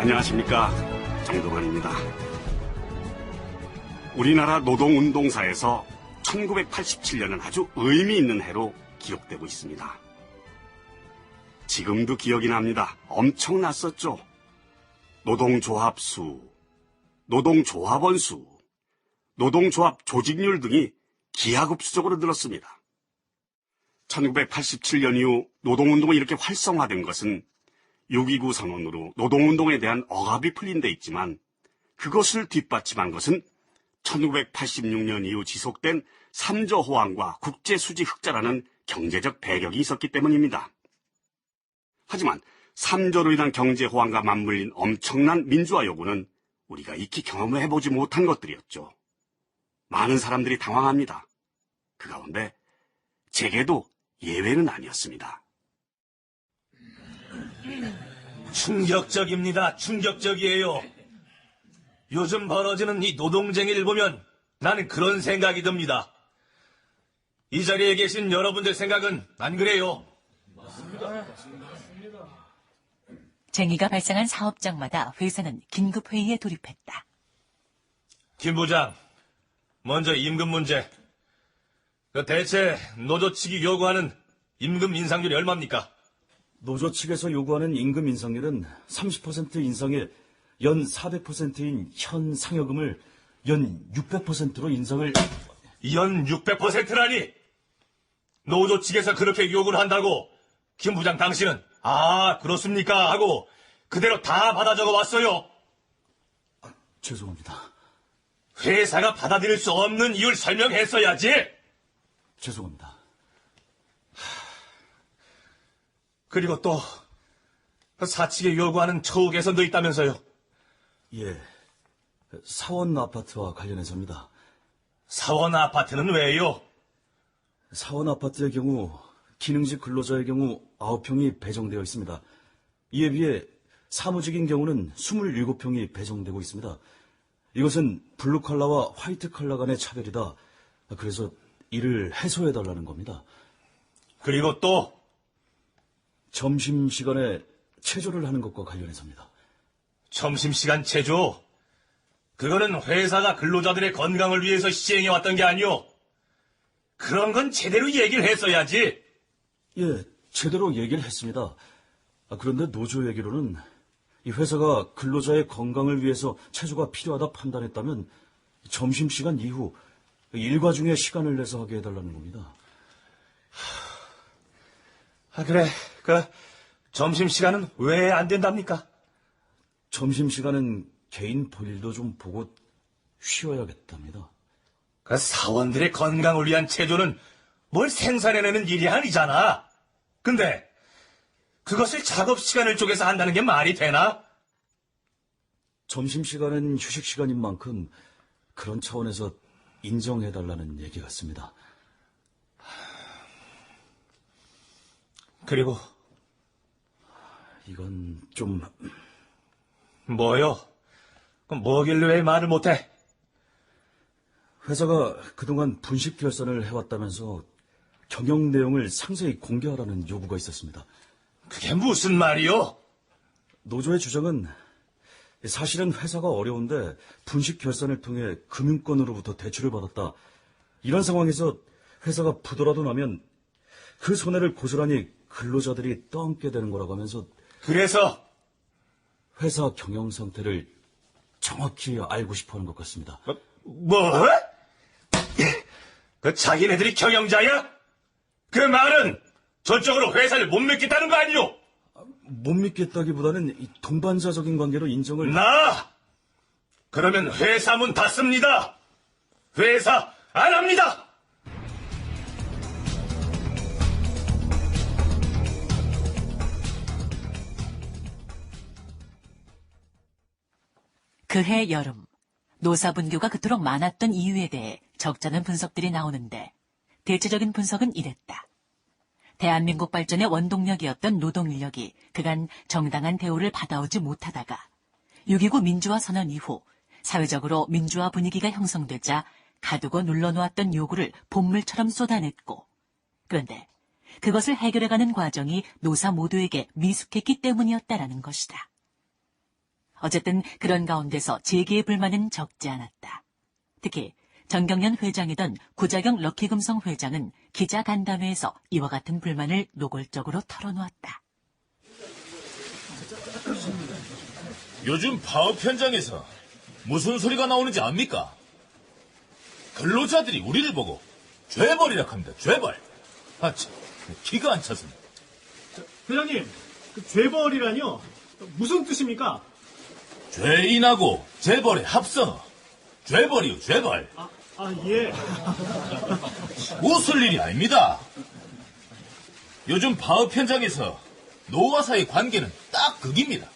안녕하십니까. 정동환입니다. 우리나라 노동운동사에서 1987년은 아주 의미 있는 해로 기록되고 있습니다. 지금도 기억이 납니다. 엄청났었죠. 노동조합 수, 노동조합원 수, 노동조합 조직률 등이 기하급수적으로 늘었습니다. 1987년 이후 노동운동이 이렇게 활성화된 것은 6.29 선언으로 노동운동에 대한 억압이 풀린 데 있지만 그것을 뒷받침한 것은 1986년 이후 지속된 삼저 호황과 국제수지 흑자라는 경제적 배경이 있었기 때문입니다. 하지만 삼저로 인한 경제 호황과 맞물린 엄청난 민주화 요구는 우리가 익히 경험해보지 못한 것들이었죠. 많은 사람들이 당황합니다. 그 가운데 제게도 예외는 아니었습니다. 충격적입니다. 충격적이에요. 요즘 벌어지는 이 노동쟁이를 보면 나는 그런 생각이 듭니다. 이 자리에 계신 여러분들 생각은 안 그래요? 쟁의가 발생한 사업장마다 회사는 긴급 회의에 돌입했다. 김 부장, 먼저 임금 문제. 그 대체 노조 측이 요구하는 임금 인상률이 얼마입니까? 노조 측에서 요구하는 임금 인상률은 30% 인상에 연 400%인 현 상여금을 연 600%로 인상을 연 600%라니! 노조 측에서 그렇게 요구를 한다고 김 부장 당신은 아 그렇습니까 하고 그대로 다 받아 적어 왔어요. 죄송합니다. 회사가 받아들일 수 없는 이유를 설명했어야지. 죄송합니다. 그리고 또 사측에 요구하는 처우 개선도 있다면서요. 예. 사원 아파트와 관련해서입니다. 사원 아파트는 왜요? 사원 아파트의 경우 기능직 근로자의 경우 9평이 배정되어 있습니다. 이에 비해 사무직인 경우는 27평이 배정되고 있습니다. 이것은 블루 컬러와 화이트 컬러 간의 차별이다. 그래서 이를 해소해 달라는 겁니다. 그리고 또 점심 시간에 체조를 하는 것과 관련해서입니다. 점심시간 체조. 그거는 회사가 근로자들의 건강을 위해서 시행해 왔던 게 아니오. 그런 건 제대로 얘기를 했어야지. 예, 제대로 얘기를 했습니다. 아, 그런데 노조 얘기로는 이 회사가 근로자의 건강을 위해서 체조가 필요하다 판단했다면 점심시간 이후 일과 중에 시간을 내서 하게 해달라는 겁니다. 아, 그래. 그, 점심시간은 왜 안 된답니까? 점심시간은 개인 볼일도 좀 보고 쉬어야겠답니다. 그 사원들의 건강을 위한 체조는 뭘 생산해내는 일이 아니잖아. 근데, 그것을 작업 시간을 쪼개서 한다는 게 말이 되나? 점심시간은 휴식시간인 만큼 그런 차원에서 인정해달라는 얘기 같습니다. 그리고, 이건 좀 뭐요? 그럼 뭐길래 왜 말을 못해? 회사가 그동안 분식 결산을 해왔다면서 경영 내용을 상세히 공개하라는 요구가 있었습니다. 그게 무슨 말이요? 노조의 주장은 사실은 회사가 어려운데 분식 결산을 통해 금융권으로부터 대출을 받았다. 이런 상황에서 회사가 부도라도 나면 그 손해를 고스란히 근로자들이 떠안게 되는 거라고 하면서 그래서, 회사 경영 상태를 정확히 알고 싶어 하는 것 같습니다. 뭐? 뭐? 그 자기네들이 경영자야? 그 말은 저쪽으로 회사를 못 믿겠다는 거 아니요? 못 믿겠다기보다는 이 동반자적인 관계로 인정을 나! 그러면 회사 문 닫습니다! 회사 그해 여름, 노사분규가 그토록 많았던 이유에 대해 적잖은 분석들이 나오는데 대체적인 분석은 이랬다. 대한민국 발전의 원동력이었던 노동인력이 그간 정당한 대우를 받아오지 못하다가 6.29 민주화 선언 이후 사회적으로 민주화 분위기가 형성되자 가두고 눌러놓았던 요구를 본물처럼 쏟아냈고 그런데 그것을 해결해가는 과정이 노사 모두에게 미숙했기 때문이었다라는 것이다. 어쨌든 그런 가운데서 재계의 불만은 적지 않았다. 특히 전경련 회장이던 구자경 럭키금성 회장은 기자 간담회에서 이와 같은 불만을 노골적으로 털어놓았다. 요즘 파업 현장에서 무슨 소리가 나오는지 압니까? 근로자들이 우리를 보고 죄벌이라 합니다. 죄벌. 아, 참, 기가 안 찼습니다. 회장님, 그 죄벌이라뇨? 무슨 뜻입니까? 죄인하고 재벌의 합성어. 죄벌이요, 죄벌. 아, 아, 예. 웃을 일이 아닙니다. 요즘 파업 현장에서 노와 사의 관계는 딱 극입니다.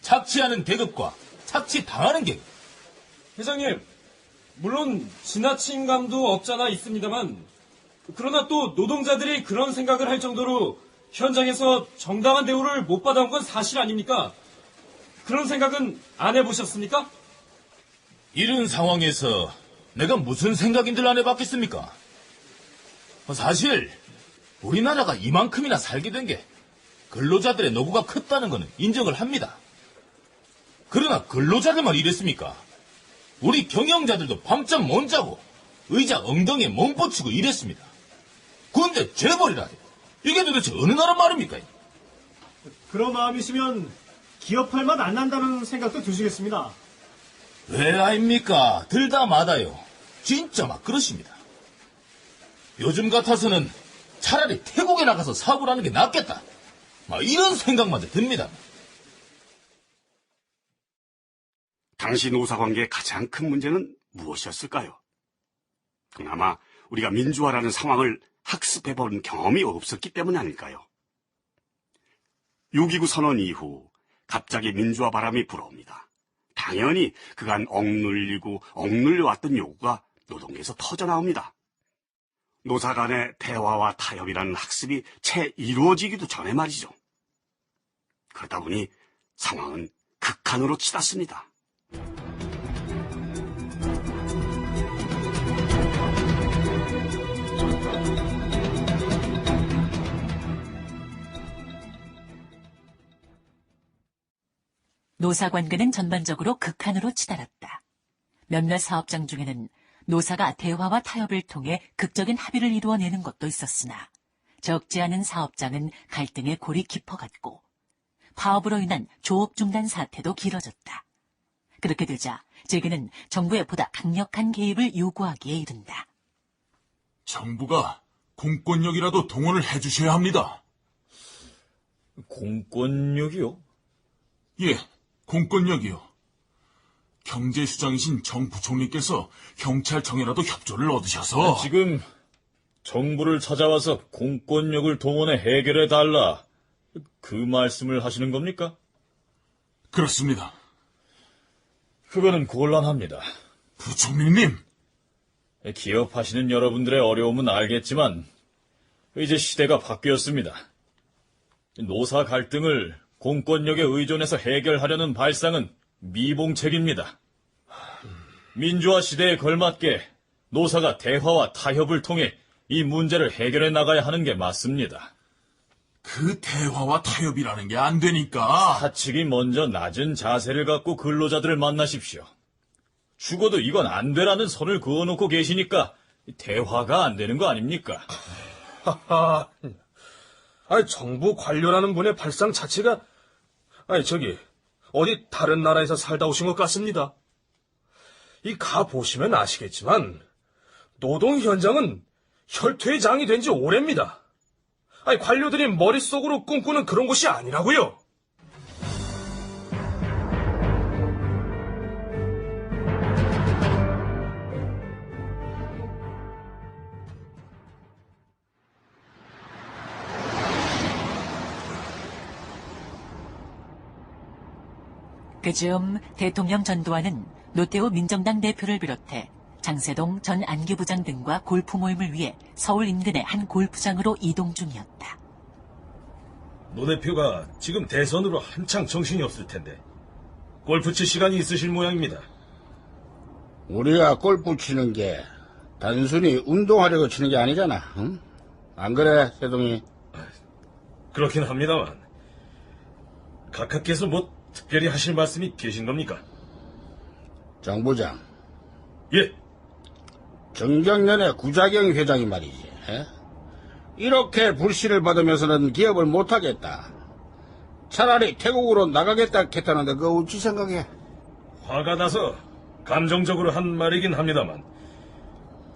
착취하는 계급과 착취 당하는 계급. 회장님, 물론 지나친 감도 없잖아 있습니다만, 그러나 또 노동자들이 그런 생각을 할 정도로 현장에서 정당한 대우를 못 받아온 건 사실 아닙니까? 그런 생각은 안 해보셨습니까? 이런 상황에서 내가 무슨 생각인들 안 해봤겠습니까? 사실 우리나라가 이만큼이나 살게 된 게 근로자들의 노고가 컸다는 것은 인정을 합니다. 그러나 근로자들만 이랬습니까? 우리 경영자들도 밤잠 못 자고 의자 엉덩이에 몸 뻗치고 이랬습니다. 근데 재벌이라 해. 이게 도대체 어느 나라 말입니까? 그런 마음이시면 기업할 맛 안 난다는 생각도 드시겠습니다. 왜 아닙니까? 들다 마다요. 진짜 막 그러십니다. 요즘 같아서는 차라리 태국에 나가서 사업을 하는 게 낫겠다. 막 이런 생각만 듭니다. 당시 노사관계의 가장 큰 문제는 무엇이었을까요? 그나마 우리가 민주화라는 상황을 학습해본 경험이 없었기 때문이 아닐까요? 6.29 선언 이후 갑자기 민주화 바람이 불어옵니다. 당연히 그간 억눌리고 억눌려왔던 요구가 노동계에서 터져나옵니다. 노사 간의 대화와 타협이라는 학습이 채 이루어지기도 전에 말이죠. 그러다 보니 상황은 극한으로 치닫습니다. 노사 관계는 전반적으로 극한으로 치달았다. 몇몇 사업장 중에는 노사가 대화와 타협을 통해 극적인 합의를 이루어내는 것도 있었으나 적지 않은 사업장은 갈등의 골이 깊어갔고 파업으로 인한 조업 중단 사태도 길어졌다. 그렇게 되자 재계는 정부의 보다 강력한 개입을 요구하기에 이른다. 정부가 공권력이라도 동원을 해주셔야 합니다. 공권력이요? 예, 공권력이요. 경제수장이신 정 부총리께서 경찰청이라도 협조를 얻으셔서 지금 정부를 찾아와서 공권력을 동원해 해결해 달라. 그 말씀을 하시는 겁니까? 그렇습니다. 그거는 곤란합니다. 부총리님, 기업하시는 여러분들의 어려움은 알겠지만 이제 시대가 바뀌었습니다. 노사 갈등을 공권력에 의존해서 해결하려는 발상은 미봉책입니다. 민주화 시대에 걸맞게 노사가 대화와 타협을 통해 이 문제를 해결해 나가야 하는 게 맞습니다. 그 대화와 타협이라는 게 안 되니까 사측이 먼저 낮은 자세를 갖고 근로자들을 만나십시오. 죽어도 이건 안 되라는 선을 그어놓고 계시니까 대화가 안 되는 거 아닙니까? 하하. 아니, 정부 관료라는 분의 발상 자체가, 아니, 저기, 어디 다른 나라에서 살다 오신 것 같습니다. 이 가 보시면 아시겠지만, 노동 현장은 혈투의 장이 된 지 오래입니다. 아니, 관료들이 머릿속으로 꿈꾸는 그런 곳이 아니라고요. 그 즈음 대통령 전두환은 노태우 민정당 대표를 비롯해 장세동 전 안기부장 등과 골프 모임을 위해 서울 인근의 한 골프장으로 이동 중이었다. 노 대표가 지금 대선으로 한창 정신이 없을 텐데, 골프 칠 시간이 있으실 모양입니다. 우리가 골프 치는 게 단순히 운동하려고 치는 게 아니잖아. 응? 안 그래, 세동이? 그렇긴 합니다만, 각하께서 뭐 특별히 하실 말씀이 계신 겁니까? 정 부장, 예, 정경련의 구자경 회장이 말이지. 에? 이렇게 불씨를 받으면서는 기업을 못하겠다. 차라리 태국으로 나가겠다 했다는데 그거 어찌 생각해? 화가 나서 감정적으로 한 말이긴 합니다만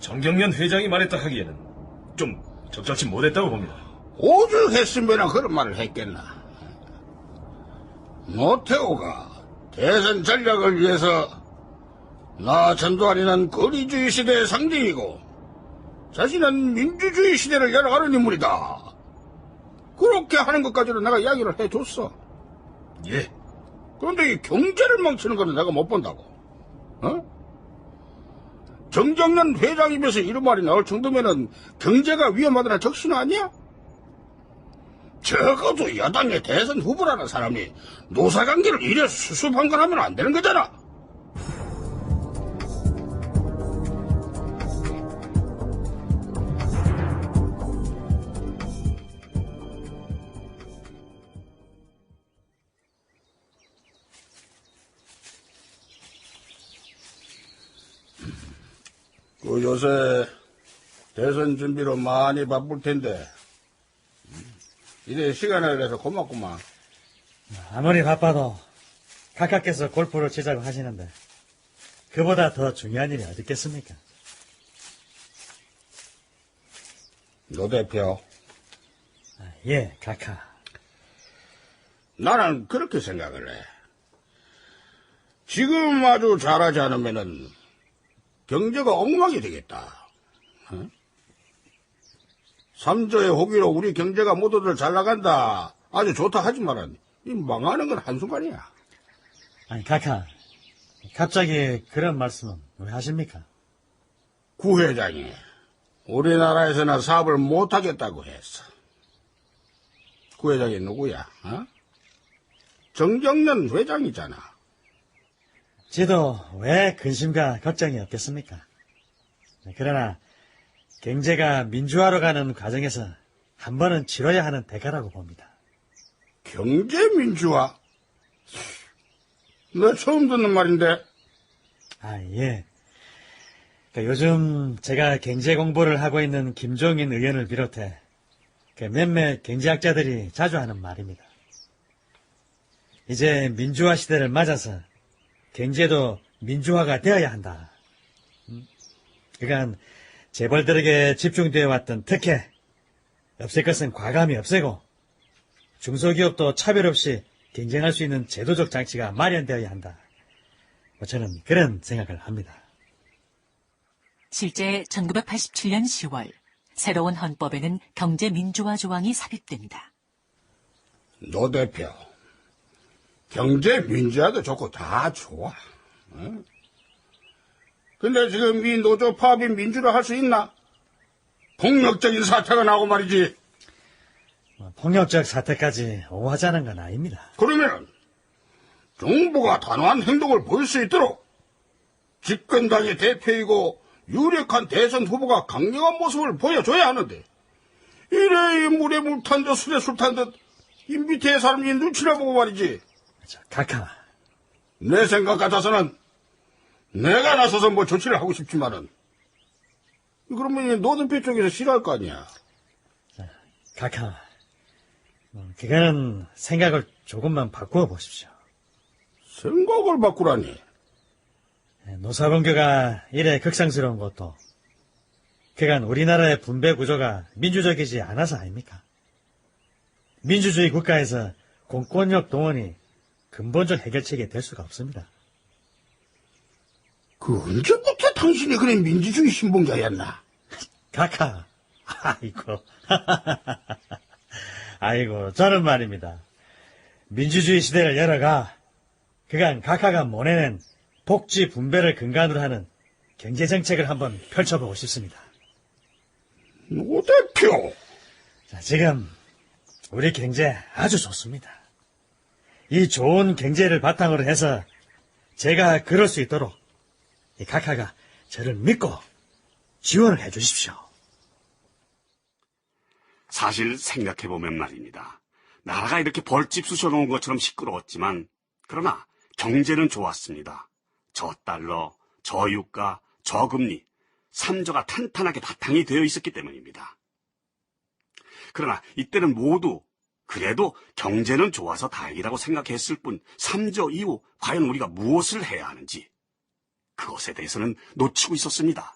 정경련 회장이 말했다 하기에는 좀 적절치 못했다고 봅니다. 오죽했으면 그런 말을 했겠나. 노태우가 대선 전략을 위해서 나 전두환이는 거리주의 시대의 상징이고 자신은 민주주의 시대를 열어가는 인물이다. 그렇게 하는 것까지는 내가 이야기를 해줬어. 예, 그런데 이 경제를 망치는 거는 내가 못 본다고. 어? 정정년 회장 입에서 이런 말이 나올 정도면은 경제가 위험하다는 적신 아니야? 적어도 여당의 대선 후보라는 사람이 노사관계를 이래 수수방관하면 안 되는 거잖아. 그 요새 대선 준비로 많이 바쁠 텐데 이래 시간을 내서 고맙구만. 아무리 바빠도 각하께서 골프를 치자고 하시는데 그보다 더 중요한 일이 어디 있겠습니까? 노 대표, 아, 예, 각하. 나는 그렇게 생각을 해. 지금 아주 잘하지 않으면은 경제가 엉망이 되겠다. 어? 삼조의 호기로 우리 경제가 모두들 잘 나간다. 아주 좋다 하지만은 이 망하는 건 한순간이야. 아니, 각하. 갑자기 그런 말씀은 왜 하십니까? 구 회장이 우리나라에서는 사업을 못하겠다고 했어. 구 회장이 누구야? 어? 정정년 회장이잖아. 지도 왜 근심과 걱정이 없겠습니까? 그러나 경제가 민주화로 가는 과정에서 한 번은 치러야 하는 대가라고 봅니다. 경제 민주화? 나 처음 듣는 말인데. 아, 예. 그 요즘 제가 경제 공부를 하고 있는 김종인 의원을 비롯해 그 몇몇 경제학자들이 자주 하는 말입니다. 이제 민주화 시대를 맞아서 경제도 민주화가 되어야 한다. 음? 그간 재벌들에게 집중되어 왔던 특혜, 없앨 것은 과감히 없애고 중소기업도 차별 없이 경쟁할 수 있는 제도적 장치가 마련되어야 한다. 뭐 저는 그런 생각을 합니다. 실제 1987년 10월 새로운 헌법에는 경제 민주화 조항이 삽입된다. 노 대표. 경제민주화도 좋고 다 좋아. 어? 근데 지금 이 노조 파업이 민주화 할수 있나? 폭력적인 사태가 나고 말이지. 뭐 폭력적 사태까지 오하자는 건 아닙니다. 그러면 정부가 단호한 행동을 보일 수 있도록 집권당의 대표이고 유력한 대선 후보가 강력한 모습을 보여줘야 하는데 이래 이 물에 물 탄 듯 술에 술 탄 듯 이 밑에 사람이 눈치를 보고 말이지 저, 각하, 내 생각 같아서는 내가 나서서 뭐 조치를 하고 싶지만은 그러면 이 노든표 쪽에서 싫어할 거 아니야 각하. 음, 그거는 생각을 조금만 바꾸어 보십시오. 생각을 바꾸라니 예, 노사분교가 이래 극상스러운 것도 그간 우리나라의 분배 구조가 민주적이지 않아서 아닙니까? 민주주의 국가에서 공권력 동원이 근본적 해결책이 될 수가 없습니다. 그 언제부터 당신이 그래 민주주의 신봉자였나 각하, 아이고, 아이고, 저는 말입니다. 민주주의 시대를 열어가, 그간 각하가 모내낸 복지 분배를 근간으로 하는 경제 정책을 한번 펼쳐보고 싶습니다. 노 대표 자, 지금 우리 경제 아주 좋습니다. 이 좋은 경제를 바탕으로 해서 제가 그럴 수 있도록 이 각하가 저를 믿고 지원을 해 주십시오. 사실 생각해보면 말입니다. 나라가 이렇게 벌집 쑤셔놓은 것처럼 시끄러웠지만 그러나 경제는 좋았습니다. 저 달러, 저 유가, 저 금리, 삼조가 탄탄하게 바탕이 되어 있었기 때문입니다. 그러나 이때는 모두 그래도 경제는 좋아서 다행이라고 생각했을 뿐 3조 이후 과연 우리가 무엇을 해야 하는지 그것에 대해서는 놓치고 있었습니다.